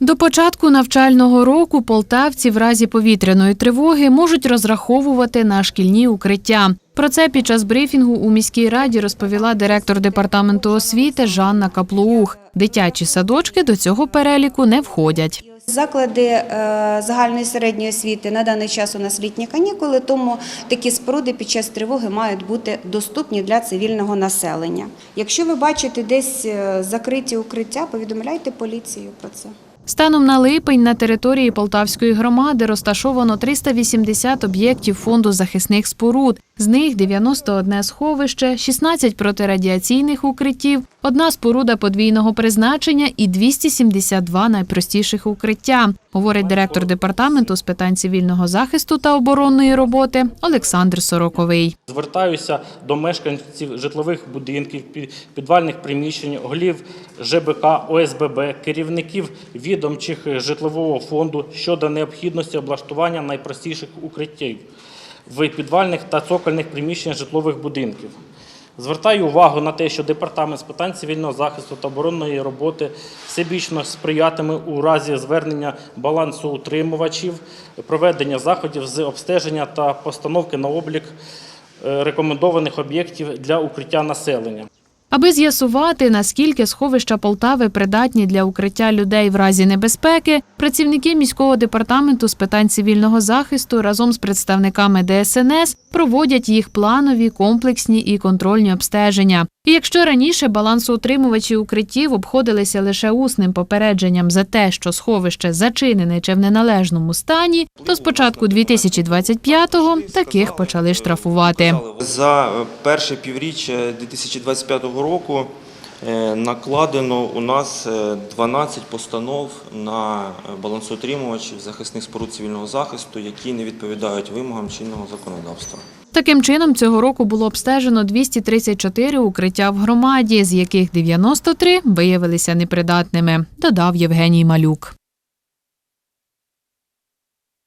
До початку навчального року полтавці в разі повітряної тривоги можуть розраховувати на шкільні укриття. Про це під час брифінгу у міській раді розповіла директор департаменту освіти Жанна Каплуух. Дитячі садочки до цього переліку не входять. Заклади е, загальної середньої освіти на даний час у нас літні канікули, тому такі споруди під час тривоги мають бути доступні для цивільного населення. Якщо ви бачите десь е, закриті укриття, повідомляйте поліцію про це. Станом на липень на території Полтавської громади розташовано 380 об'єктів фонду захисних споруд. З них 91 сховище, 16 протирадіаційних укриттів, одна споруда подвійного призначення і 272 найпростіших укриття, говорить директор департаменту з питань цивільного захисту та оборонної роботи Олександр Сороковий. Звертаюся до мешканців житлових будинків, підвальних приміщень, голів ЖБК, ОСББ, керівників відомчих житлового фонду щодо необхідності облаштування найпростіших укриттів в підвальних та цокольних приміщеннях житлових будинків. Звертаю увагу на те, що департамент з питань цивільного захисту та оборонної роботи всебічно сприятиме у разі звернення балансу утримувачів, проведення заходів з обстеження та постановки на облік е, рекомендованих об'єктів для укриття населення. Аби з'ясувати, наскільки сховища Полтави придатні для укриття людей в разі небезпеки, працівники міського департаменту з питань цивільного захисту разом з представниками ДСНС проводять їх планові, комплексні і контрольні обстеження. І якщо раніше балансоутримувачі укриттів обходилися лише усним попередженням за те, що сховище зачинене чи в неналежному стані, то з початку 2025-го таких почали штрафувати. За е, перше півріччя 2025 року накладено у нас е, 12 постанов на е, балансоутримувачів захисних споруд цивільного захисту, які не відповідають вимогам чинного законодавства. Таким чином, цього року було обстежено 234 укриття в громаді, з яких 93 виявилися непридатними, додав Євгеній Малюк.